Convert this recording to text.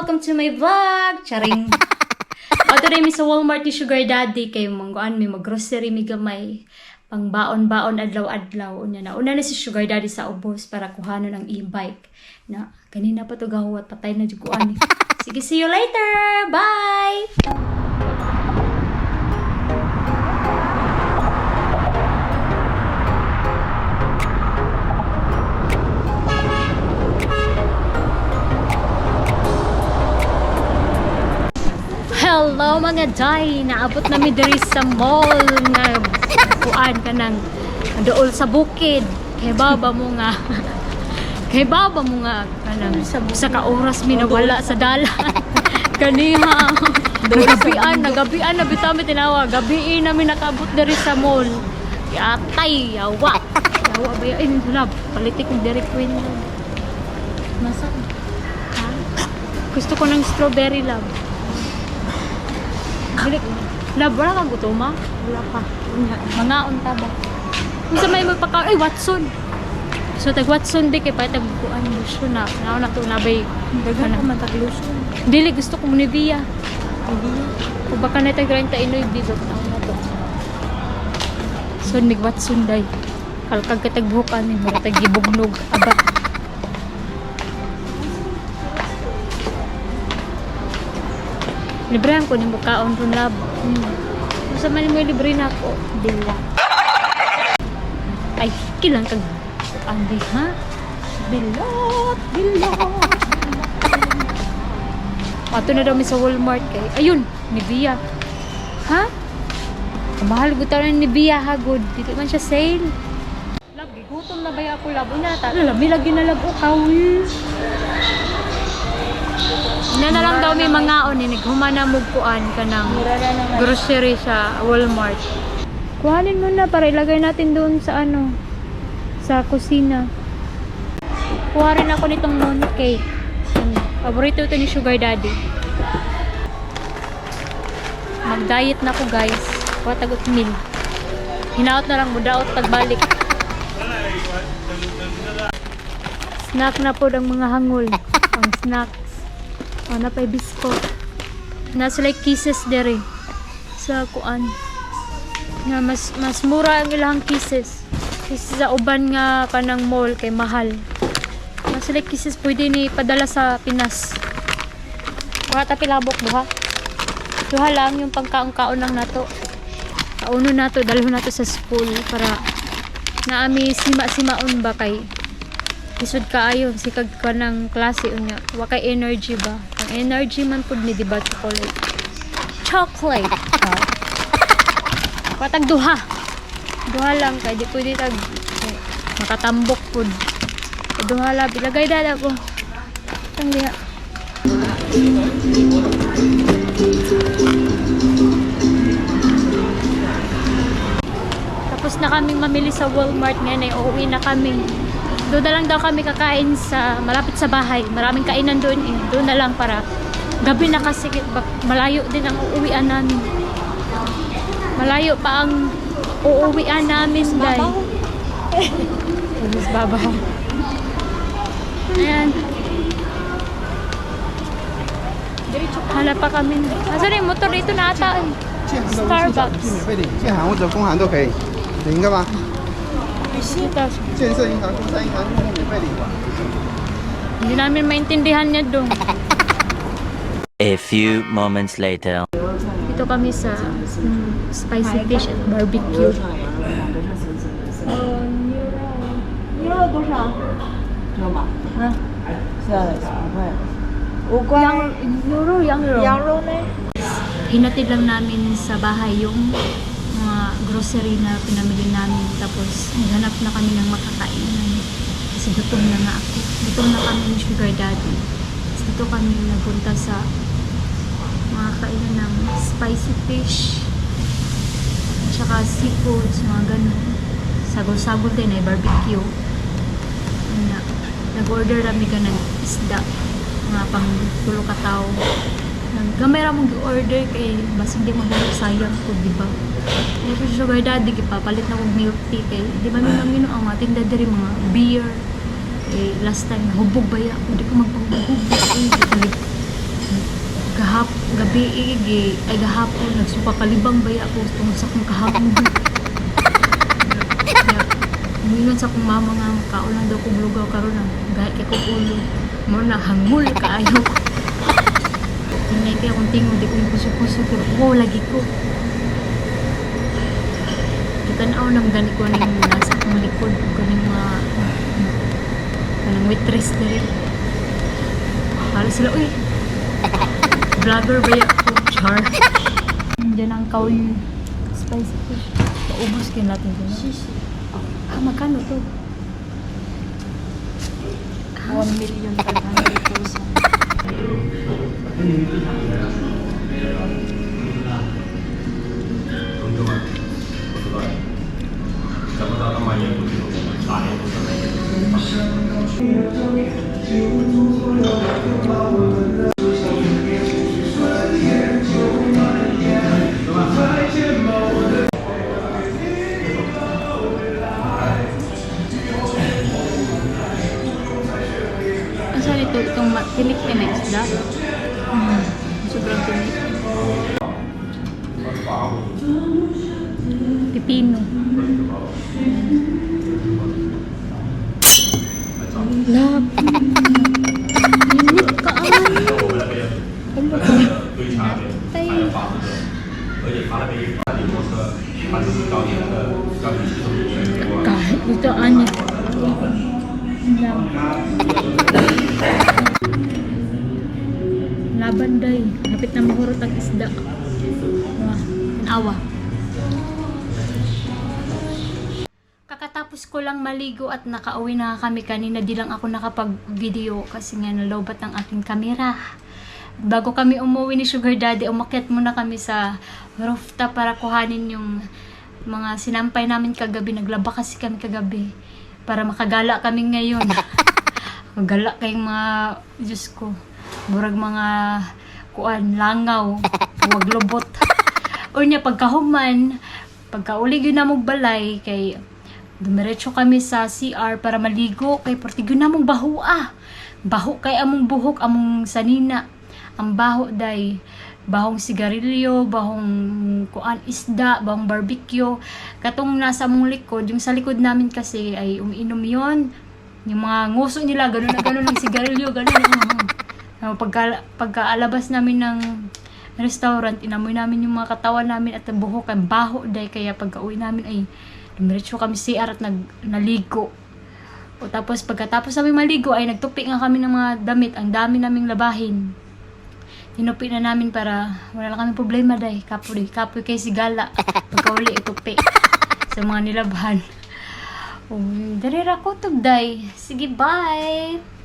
Welcome to my vlog! Charing! o, today mi sa Walmart ni Sugar Daddy kay mangguan mi mag-grocery mi gamay pang baon-baon adlaw-adlaw. Unya na una na si Sugar Daddy sa ubos para kuhanon ang e-bike. Na kanina pa to gahuwat patay na jud ko ani sige see you later. Bye Hello mga day! Naabot namin diri sa mall na kuan ka ng dool sa bukid. Kay baba mo nga. Kay baba mo nga kanang sa ka-oras mi nawala sa dalan. Kaniha. Nagabian, nagabian na bitami tinawag. Gabiin namin nakabot diri sa mall. Yatay, yawa. Yawa ba yun? Lab, palitik kong Derek Queen. Masa? Ha? Gusto ko ng strawberry love. Dili, wala kang gutoma? Wala pa. Mga unta ba? Kung sa may magpaka, ay, Watson! So, tag Watson di kay pa tag kuan lotion na. Naon na to nabay. Daghan ko man tagluson. Dili gusto ko Nivea. Kung baka na tag 30 inoy bidot na na to. So, mig Watson day. Kalkag katag buhukan ni mura tag gibugnog. Librehan ko ni mukaon ron lab. Hmm. Sa man mo libre na ako, dila. Ay, kilang kag Andi, ha? Bilot, bilot. Ato na daw mi sa Walmart kay. Ayun, Nivea. Ha? Kamahal ko tayo ng Nivea ha, good. Dito man siya sale. Lab, gutom na ba ako labo na ta? Lami lagi na labo kawil. Na na lang daw may mga on ni humana mugkuan ka ng grocery sa Walmart. Kuhanin mo na para ilagay natin doon sa ano, sa kusina. Kuha rin ako nitong moon cake. Yan. Paborito ito ni Sugar Daddy. Mag-diet na ko guys. Kuha tagot meal. Hinaot na lang mo daot tagbalik. Snack na po ang mga hangul. Ang snacks. Ano pa bisko. Nasa like kisses dere. Sa kuan. Nga mas mas mura ang ilang kisses kaysa sa uban nga kanang mall kay mahal. Mas like kisses pwede ni padala sa Pinas. Wala ta pilabok duha. Duha lang yung pangkaon-kaon lang nato. Kauno nato dalho nato sa school para naami sima-simaon ba kay? Isod kaayo sikag ka ng klase unya. Wa kay energy ba energy man pud ni diba chocolate chocolate Patag duha. Duha lang kay di pwede tag eh, makatambok pud. Duha lang bilagay dada ko. Tang diha. Tapos na kami mamili sa Walmart ngayon ay uuwi na kami Doon na lang daw kami kakain sa malapit sa bahay. Maraming kainan doon eh. Doon na lang para gabi na kasi bak- malayo din ang uuwian namin. Malayo pa ang uuwian namin dahil. Mas babaw. Ayan. Hala pa kami. Asa yung motor dito na ata eh. Starbucks. 免费领，建行或者工行都可以，领一个吧。 Dito. 建设银行、工商银行都免费领吧。 Hindi namin maintindihan niya doon. A few moments later. Dito kami sa mm, spicy fish at barbecue. 牛肉多少？牛吗？啊，是五块。五块。 Euro, yang euro. 羊肉呢？ hinatid lang namin sa bahay yung mga grocery na pinamili namin. Tapos, naghanap na kami ng makakainan. Kasi gutom na nga ako. Gutom na kami ni Sugar Daddy. Tapos dito kami nagpunta sa mga ng spicy fish. At saka seafoods, mga ganun. Sagol-sagol din ay barbecue. Na. Nag-order kami ka ng isda. Mga pang tulo ka tao. Nag- Gamay ra mong order kay basta hindi mo sayang ko, di ba? Kaya sa sugar daddy, papalit na kong milk tea kay di ba may mga ang mga tinda diri mga beer. Eh, last time, hubog ba ya? Hindi ko magpahubog. Eh, di gabi igi ay gahapon nagsuka kalibang baya ko tungod sa kong kahapon. Mingon sa kong mama nga kaulan daw kong lugaw karon na gahit kay kong ulo. Mo na hangul kaayo. Tingnan kaya kung tingog di ko yung puso-puso pero wow lagi ko. Ako nang gani ko na yung nasa akong likod ko ng mga kanang waitress rin. Para sila, uy, vlogger ba yan ako? Char. Diyan ang kawin spicy fish. Paubos kayo natin dyan. Ah, magkano to? 1 million 500,000. Ang saan ito? Itong ma- tinik na isda? Hmm. Sobrang tinik. Pipino. Love. Init ka ano? Ano ka? Tay. Kahit ito anya. Lang. Laban day. Lapit na mahurot ang isda. Wah, awa. Kakatapos ko lang maligo at nakauwi na kami kanina. Di lang ako nakapag-video kasi nga nalobat ang aking kamera. Bago kami umuwi ni Sugar Daddy, umakyat muna kami sa rooftop para kuhanin yung mga sinampay namin kagabi. Naglaba kasi kami kagabi para makagala kami ngayon. Magala kayong mga, Diyos ko, murag mga kuan, langaw, huwag lubot. o niya, pagkahuman, pagkauli yun na mong balay, kay dumiretso kami sa CR para maligo, kay portigyo na mong baho ah. Baho kay among buhok, among sanina. Ang baho day, bahong sigarilyo, bahong kuan isda, bahong barbecue. Katong nasa mong likod, yung sa likod namin kasi ay umiinom yon Yung mga nguso nila, ganun na ganun ng sigarilyo, ganun. Uh, pagka, pagkaalabas namin ng restaurant, inamoy namin yung mga katawan namin at buhok, ang baho day. Kaya pagka-uwi namin ay dumiretso kami CR at nag, naligo. O tapos pagkatapos namin maligo ay nagtupi nga kami ng mga damit. Ang dami naming labahin. Tinupi na namin para wala lang kami problema day. Kapoy, kapoy kay sigala. Pagkauli itupi sa mga nilabahan. Oh, darira ko day. Sige, bye!